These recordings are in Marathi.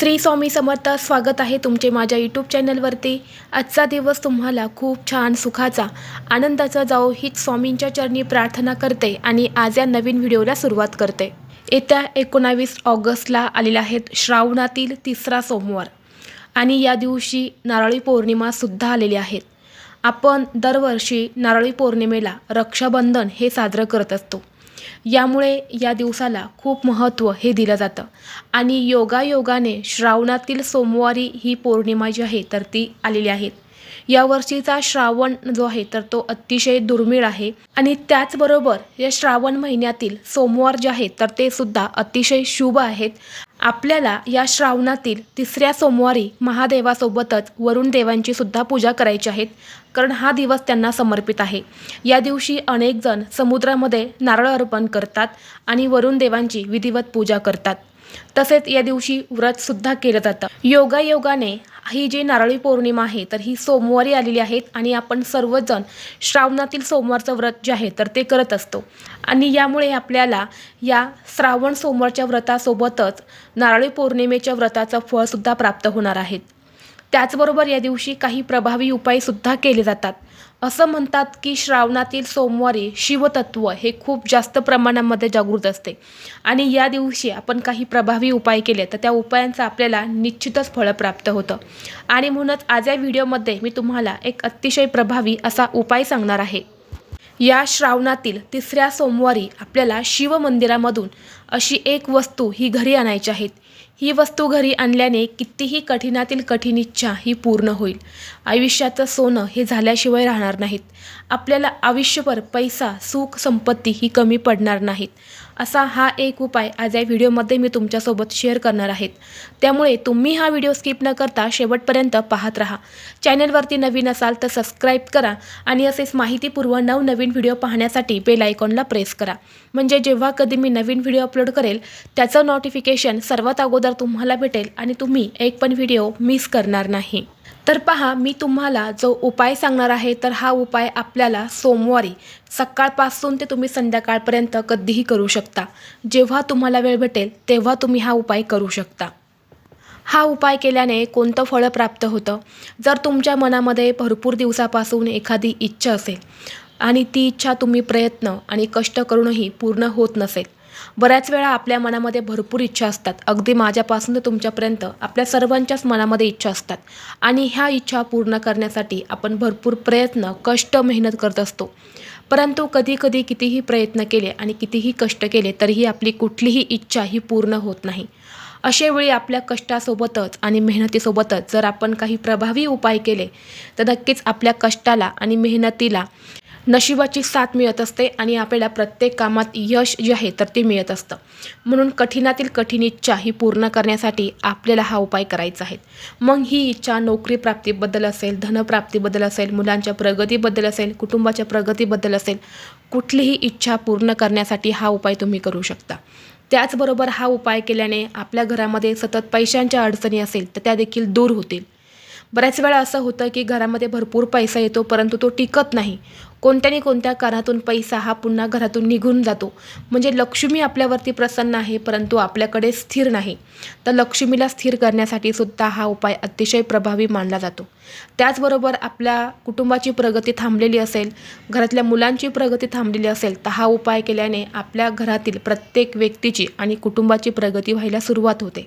श्री स्वामी समर्थ स्वागत आहे तुमचे माझ्या यूट्यूब चॅनलवरती आजचा दिवस तुम्हाला खूप छान सुखाचा आनंदाचा जाओ हीच स्वामींच्या चरणी प्रार्थना करते आणि आज या नवीन व्हिडिओला सुरुवात करते. येत्या एकोणावीस ऑगस्टला आलेल्या आहेत श्रावणातील तिसरा सोमवार आणि या दिवशी नारळी पौर्णिमासुद्धा आलेली आहेत आपण दरवर्षी नारळी पौर्णिमेला रक्षाबंधन हे साजरं करत असतो. यामुळे या दिवसाला खूप महत्त्व हे दिलं जातं. आणि योगायोगाने श्रावणातील सोमवारी ही पौर्णिमा जी आहे तर ती आलेली आहे. यावर्षीचा श्रावण जो आहे तर तो अतिशय दुर्मिळ आहे. आणि त्याचबरोबर या श्रावण महिन्यातील सोमवार जे आहेत तर ते सुद्धा अतिशय शुभ आहेत. आपल्याला या श्रावणातील तिसऱ्या सोमवारी महादेवासोबतच वरुण देवांची सुद्धा पूजा करायची आहेत कारण हा दिवस त्यांना समर्पित आहे. या दिवशी अनेक जण समुद्रामध्ये नारळ अर्पण करतात आणि वरुण देवांची विधिवत पूजा करतात. तसेच या दिवशी व्रतसुद्धा केलं जातं. योगायोगाने ही जी नारळी पौर्णिमा आहे तर ही सोमवारी आलेली आहेत आणि आपण सर्वजण श्रावणातील सोमवारचं व्रत जे आहे तर ते करत असतो. आणि यामुळे आपल्याला या श्रावण सोमवारच्या व्रतासोबतच नारळी पौर्णिमेच्या व्रताचं फळसुद्धा प्राप्त होणार आहेत. त्याचबरोबर या दिवशी काही प्रभावी उपायसुद्धा केले जातात. असं म्हणतात की श्रावणातील सोमवारी शिवतत्व हे खूप जास्त प्रमाणामध्ये जागृत असते. आणि या दिवशी आपण काही प्रभावी उपाय केले तर त्या उपायांचं आपल्याला निश्चितच फळ प्राप्त होतं. आणि म्हणूनच आज या व्हिडिओमध्ये मी तुम्हाला एक अतिशय प्रभावी असा उपाय सांगणार आहे. या श्रावणातील तिसऱ्या सोमवारी आपल्याला शिवमंदिरामधून अशी एक वस्तू ही घरी आणायची आहेत ही वस्तू घरी आणल्याने कितीही कठीणातील कठीण इच्छा ही पूर्ण होईल. आयुष्याचं सोनं हे झाल्याशिवाय राहणार नाहीत. आपल्याला आयुष्यभर पैसा सुख संपत्ती ही कमी पडणार नाहीत. असा हा एक उपाय आज या व्हिडिओमध्ये मी तुमच्यासोबत शेअर करणार आहेत. त्यामुळे तुम्ही हा व्हिडिओ स्किप न करता शेवटपर्यंत पाहत राहा. चॅनलवरती नवीन असाल तर सबस्क्राईब करा आणि असेच माहितीपूर्व नवनवीन व्हिडिओ पाहण्यासाठी बेल आयकॉनला प्रेस करा. म्हणजे जेव्हा कधी मी नवीन व्हिडिओ अपलोड करेल त्याचं नोटिफिकेशन सर्वात अगोदर तुम्हाला भेटेल आणि तुम्ही एक पण व्हिडिओ मिस करणार नाही. तर पहा मी तुम्हाला जो उपाय सांगणार आहे तर हा उपाय आपल्याला सोमवारी सकाळपासून ते तुम्ही संध्याकाळपर्यंत कधीही करू शकता. जेव्हा तुम्हाला वेळ भेटेल तेव्हा तुम्ही हा उपाय करू शकता. हा उपाय केल्याने कोणतं फळ प्राप्त होतं? जर तुमच्या मनामध्ये भरपूर दिवसापासून एखादी इच्छा असेल आणि ती इच्छा तुम्ही प्रयत्न आणि कष्ट करूनही पूर्ण होत नसेल बऱ्याच वेळा आपल्या मनामध्ये भरपूर इच्छा असतात. अगदी माझ्यापासून ते तुमच्यापर्यंत आपल्या सर्वांच्याच मनामध्ये इच्छा असतात. आणि ह्या इच्छा पूर्ण करण्यासाठी आपण भरपूर प्रयत्न कष्ट मेहनत करत असतो. परंतु कधी कधी कितीही प्रयत्न केले आणि कितीही कष्ट केले तरीही आपली कुठलीही इच्छा ही पूर्ण होत नाही. अशावेळी आपल्या कष्टासोबतच आणि मेहनतीसोबतच जर आपण काही प्रभावी उपाय केले तर नक्कीच आपल्या कष्टाला आणि मेहनतीला नशिबाची साथ मिळत असते आणि आपल्याला प्रत्येक कामात यश जे आहे तर ते मिळत असतं. म्हणून कठीणातील कठीण इच्छा ही पूर्ण करण्यासाठी आपल्याला हा उपाय करायचा आहे. मग ही इच्छा नोकरी प्राप्तीबद्दल असेल धनप्राप्तीबद्दल असेल मुलांच्या प्रगतीबद्दल असेल कुटुंबाच्या प्रगतीबद्दल असेल कुठलीही इच्छा पूर्ण करण्यासाठी हा उपाय तुम्ही करू शकता. त्याचबरोबर हा उपाय केल्याने आपल्या घरामध्ये सतत पैशांच्या अडचणी असेल तर त्या देखील दूर होतील. बऱ्याच वेळा असं होतं की घरामध्ये भरपूर पैसा येतो परंतु तो टिकत नाही. कोणत्या कोणत्या कारणातून पैसा हा पुन्हा घरातून निघून जातो. म्हणजे लक्ष्मी आपल्यावरती प्रसन्न आहे परंतु आपल्याकडे स्थिर नाही. तर लक्ष्मीला स्थिर करण्यासाठी सुद्धा हा उपाय अतिशय प्रभावी मानला जातो. त्याचबरोबर आपल्या कुटुंबाची प्रगती थांबलेली असेल घरातल्या मुलांची प्रगती थांबलेली असेल तर हा उपाय केल्याने आपल्या घरातील प्रत्येक व्यक्तीची आणि कुटुंबाची प्रगती व्हायला सुरुवात होते.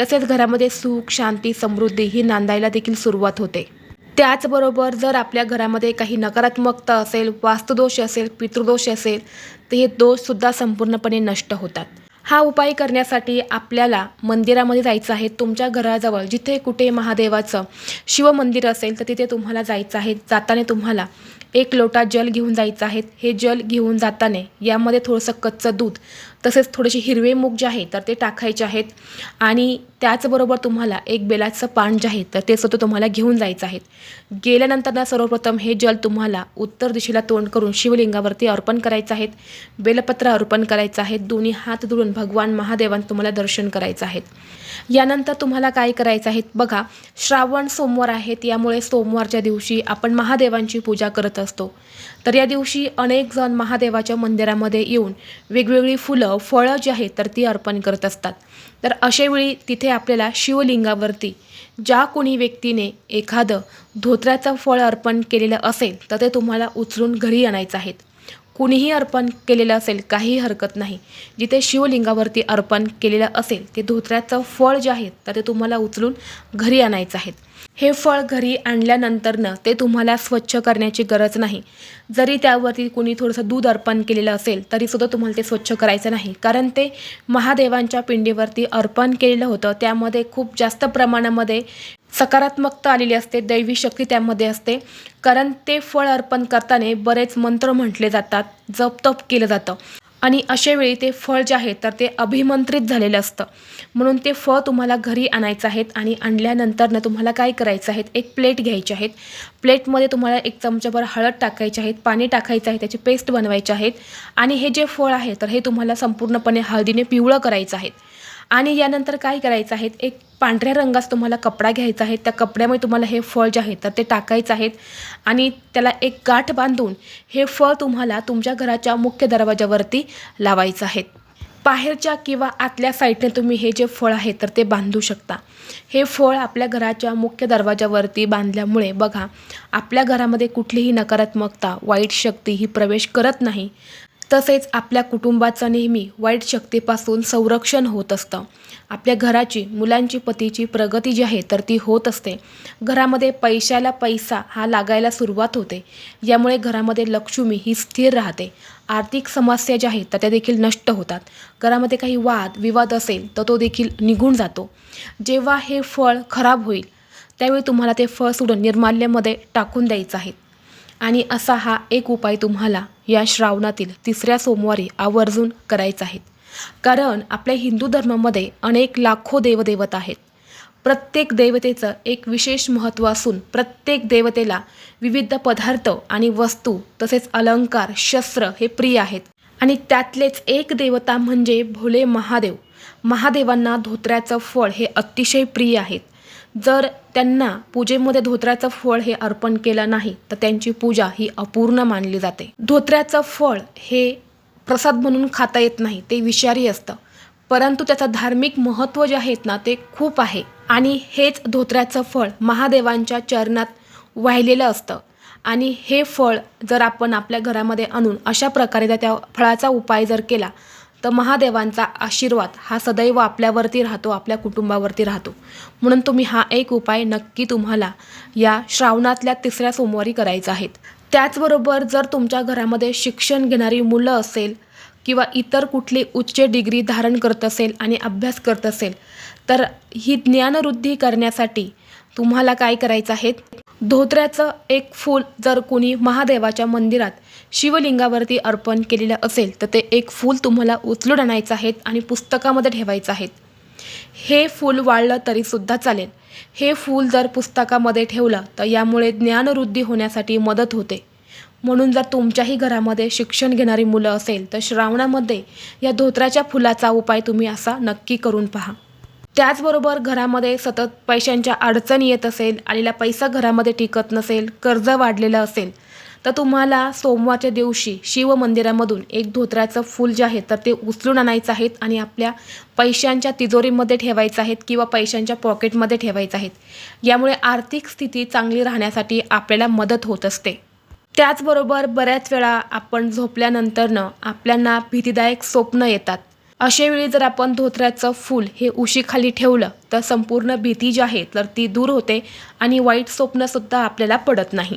तसेच घरामध्ये सुख शांती समृद्धी ही नांदायला देखील सुरुवात होते. त्याचबरोबर जर आपल्या घरामध्ये काही नकारात्मकता असेल वास्तुदोष असेल पितृदोष असेल तर हे दोषसुद्धा संपूर्णपणे नष्ट होतात. हा उपाय करण्यासाठी आपल्याला मंदिरामध्ये जायचं आहे तुमच्या घराजवळ जिथे कुठे महादेवाचं शिवमंदिर असेल तर तिथे तुम्हाला जायचं आहे. जाताना तुम्हाला एक लोटा जल घेऊन जायचं आहे. हे जल घेऊन जाताना यामध्ये थोडंसं कच्चं दूध तसेच थोडेसे हिरवे मूग जे आहे तर ते टाकायचे आहेत. आणि त्याचबरोबर तुम्हाला एक बेलाचं पान जे आहे तर ते सुद्धा तुम्हाला घेऊन जायचं आहे. गेल्यानंतर ना सर्वप्रथम हे जल तुम्हाला उत्तर दिशेला तोंड करून शिवलिंगावरती अर्पण करायचं आहे. बेलपत्र अर्पण करायचं आहे. दोन्ही हात धुवून भगवान महादेवांचं तुम्हाला दर्शन करायचं आहे यानंतर तुम्हाला काय करायचं आहे बघा श्रावण सोमवार आहेत यामुळे सोमवारच्या दिवशी आपण महादेवांची पूजा करत असतो. तर या दिवशी अनेक जण महादेवाच्या मंदिरामध्ये येऊन वेगवेगळी फुलं फळं जी आहेत तर ती अर्पण करत असतात. तर अशावेळी तिथे आपल्याला शिवलिंगावरती ज्या कोणी व्यक्तीने एखादं धोत्र्याचं फळ अर्पण केलेलं असेल तर ते तुम्हाला उचलून घरी आणायचं आहेत. कुणीही अर्पण केलेलं असेल काहीही हरकत नाही. जिथे शिवलिंगावरती अर्पण केलेलं असेल ते धोत्र्याचं फळ जे आहे तर ते तुम्हाला उचलून घरी आणायचं आहे. हे फळ घरी आणल्यानंतरनं ते तुम्हाला स्वच्छ करण्याची गरज नाही. जरी त्यावरती कोणी थोडंसं दूध अर्पण केलेलं असेल तरीसुद्धा तुम्हाला ते स्वच्छ करायचं नाही. कारण ते महादेवांच्या पिंडीवरती अर्पण केलेलं होतं. त्यामध्ये खूप जास्त प्रमाणामध्ये सकारात्मकता आलेली असते दैवी शक्ती त्यामध्ये असते. कारण ते फळ अर्पण करताना बरेच मंत्र म्हटले जातात जपतप केलं जातं. आणि अशावेळी ते फळ जे आहे तर ते अभिमंत्रित झालेलं असतं. म्हणून ते फळ तुम्हाला घरी आणायचं आहेत आणि आणल्यानंतरनं तुम्हाला काय करायचं आहे एक प्लेट घ्यायची आहेत. प्लेटमध्ये तुम्हाला एक चमचाभर हळद टाकायची आहेत पाणी टाकायचं आहे त्याची पेस्ट बनवायची आहेत. आणि हे जे फळ आहे तर हे तुम्हाला संपूर्णपणे हळदीने पिवळं करायचं आहे आणि यानंतर काय करायचं आहे? एक पांढऱ्या रंगाचा तुम्हाला कपडा घ्यायचा आहे. त्या कपड्यामध्ये तुम्हाला हे फळ जे आहे तर ते टाकायचं आहेत आणि त्याला एक गाठ बांधून हे फळ तुम्हाला तुमच्या घराच्या मुख्य दरवाजावरती लावायचं आहे. बाहेरच्या किंवा आतल्या साईडने तुम्ही हे जे फळ आहे तर ते बांधू शकता. हे फळ आपल्या घराच्या मुख्य दरवाजावरती बांधल्यामुळे बघा आपल्या घरामध्ये कुठलीही नकारात्मकता वाईट शक्ती ही प्रवेश करत नाही. तसेच आपल्या कुटुंबाचं नेहमी वाईट शक्तीपासून संरक्षण होत असतं. आपल्या घराची मुलांची पतीची प्रगती जी आहे तर ती होत असते. घरामध्ये पैशाला पैसा हा लागायला सुरुवात होते. यामुळे घरामध्ये लक्ष्मी ही स्थिर राहते. आर्थिक समस्या ज्या आहेत तर त्या देखील नष्ट होतात. घरामध्ये काही वाद विवाद असेल तर तो देखील निघून जातो. जेव्हा हे फळ खराब होईल त्यावेळी तुम्हाला ते फळ सोडून निर्माल्यमध्ये टाकून द्यायचं आहे. आणि असा हा एक उपाय तुम्हाला या श्रावणातील तिसऱ्या सोमवारी आवर्जून करायचा आहे. कारण आपल्या हिंदू धर्मामध्ये अनेक लाखो देवदेवता आहेत. प्रत्येक देवतेचं एक विशेष महत्त्व असून प्रत्येक देवतेला विविध पदार्थ आणि वस्तू तसेच अलंकार शस्त्र हे प्रिय आहेत. आणि त्यातलेच एक देवता म्हणजे भोले महादेव. महादेवांना धोत्र्याचं फळ हे अतिशय प्रिय आहेत. जर त्यांना पूजेमध्ये धोत्र्याचं फळ हे अर्पण केलं नाही तर त्यांची पूजा ही अपूर्ण मानली जाते. धोत्र्याचं फळ हे प्रसाद म्हणून खाता येत नाही ते विषारी असतं. परंतु त्याचं धार्मिक महत्त्व जे आहेत ना ते खूप आहे. आणि हेच धोत्र्याचं फळ महादेवांच्या चरणात वाहिलेलं असतं. आणि हे फळ जर आपण आपल्या घरामध्ये आणून अशा प्रकारे जर त्या फळाचा उपाय जर केला तर महादेवांचा आशीर्वाद हा सदैव आपल्यावरती राहतो आपल्या कुटुंबावरती राहतो. म्हणून तुम्ही हा एक उपाय नक्की तुम्हाला या श्रावणातल्या तिसऱ्या सोमवारी करायचा आहेत त्याचबरोबर जर तुमच्या घरामध्ये शिक्षण घेणारी मुलं असेल किंवा इतर कुठली उच्च डिग्री धारण करत असेल आणि अभ्यास करत असेल तर ही ज्ञानवृद्धी करण्यासाठी तुम्हाला काय करायचं आहे? धोत्र्याचं एक फूल जर कोणी महादेवाच्या मंदिरात शिवलिंगावरती अर्पण केलेलं असेल तर ते एक फूल तुम्हाला उचलून आणायचं आहेत आणि पुस्तकामध्ये ठेवायचं आहेत. हे फूल वाळलं तरीसुद्धा चालेल. हे फूल जर पुस्तकामध्ये ठेवलं तर यामुळे ज्ञानवृद्धी होण्यासाठी मदत होते. म्हणून जर तुमच्याही घरामध्ये शिक्षण घेणारी मुलं असेल तर श्रावणामध्ये या धोत्राच्या फुलाचा उपाय तुम्ही असा नक्की करून पहा. त्याचबरोबर घरामध्ये सतत पैशांच्या अडचणी येत असेल आलेला पैसा घरामध्ये टिकत नसेल कर्ज वाढलेलं असेल तर तुम्हाला सोमवारच्या दिवशी शिव मंदिरामधून एक धोत्र्याचं फूल जे आहे तर ते उचलून आणायचं आहेत आणि आपल्या पैशांच्या तिजोरीमध्ये ठेवायचं आहेत किंवा पैशांच्या पॉकेटमध्ये ठेवायचं आहेत. यामुळे आर्थिक स्थिती चांगली राहण्यासाठी आपल्याला मदत होत असते. त्याचबरोबर बऱ्याच वेळा आपण झोपल्यानंतरनं आपल्याला भीतीदायक स्वप्न येतात. अशावेळी जर आपण धोत्र्याचं फूल हे उशीखाली ठेवलं तर संपूर्ण भीती जी आहे तर ती दूर होते आणि वाईट स्वप्नसुद्धा आपल्याला पडत नाही.